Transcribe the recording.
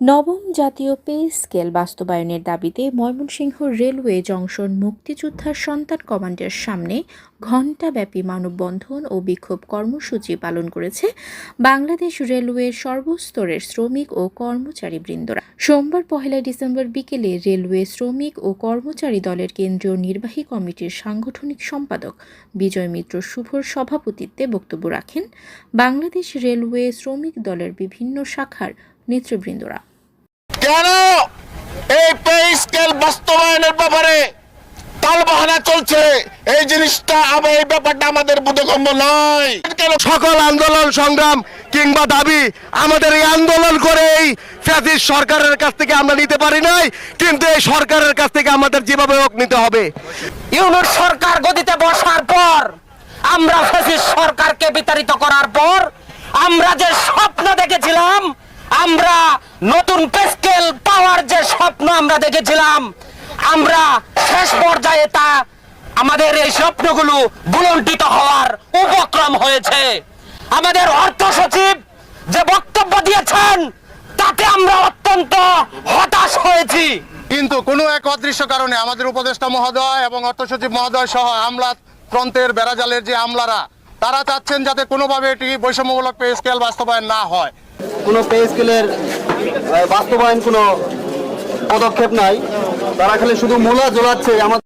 নবম জাতীয় pay scale বাস্তবায়নের দাবিতে ময়মনসিংহ রেলওয়ে জংশন মুক্তিযোদ্ধার সন্তান কমান্ডের সামনে ঘণ্টাব্যাপী মানববন্ধন ও বিক্ষোভ কর্মসূচি পালন করেছে বাংলাদেশ রেলওয়ের সর্বস্তরের শ্রমিক ও কর্মচারী বৃন্দরা। সোমবার পহেলা ডিসেম্বর বিকেলে রেলওয়ে শ্রমিক ও কর্মচারী দলের কেন্দ্রীয় নির্বাহী কমিটির সাংগঠনিক সম্পাদক বিজয় মিত্র শুভর সভাপতিত্বে বক্তব্য রাখেন বাংলাদেশ রেলওয়ে শ্রমিক দলের বিভিন্ন শাখার নেতৃবৃন্দরা। কেন? এই পে স্কেল বাস্তবায়নের ব্যাপারে তালবাহানা চলছে। এই জিনিসটা আমার এই ব্যাপারটা আমাদের বোধগম্য নয়। কেন সকল আন্দোলন সংগ্রাম কিংবা দাবি আমাদের এই আন্দোলন করে এই ফ্যাসিস্ট সরকারের কাছ থেকে আমরা নিতে পারি নাই কিন্তু এই সরকারের কাছ থেকে আমাদের যেভাবে হোক নিতে হবে। ইউনুট সরকার গদিতে বসার পর আমরা ফ্যাসিস্ট সরকারকে বিতাড়িত করার পর আমরা যে স্বপ্ন দেখেছিলাম আমরা নতুন পেস্কেল পাওয়ার যে স্বপ্ন আমরা দেখেছিলাম, আমরা শেষ পর্যায়ে তা আমাদের এই স্বপ্নগুলো বুলন্টিত হওয়ার উপক্রম হয়েছে। আমাদের অর্থ সচিব যে বক্তব্য দিয়েছেন, তাতে আমরা অত্যন্ত হতাশ হয়েছি। কিন্তু কোনো এক অদৃশ্য কারণে আমাদের উপদেষ্টা মহোদয় এবং অর্থ সচিব মহোদয় সহ আমলা ফ্রন্টের বেড়াজালের যে আমলারা, তারা চাচ্ছেন যাতে কোনোভাবে এটি বৈষম্যমূলক পে স্কেল বাস্তবায়ন না হয়। কোনো পে স্কেলের বাস্তবায়ন কোনো পদক্ষেপ নাই। তারা খালি শুধু মূলা জোলাচ্ছে আমাদের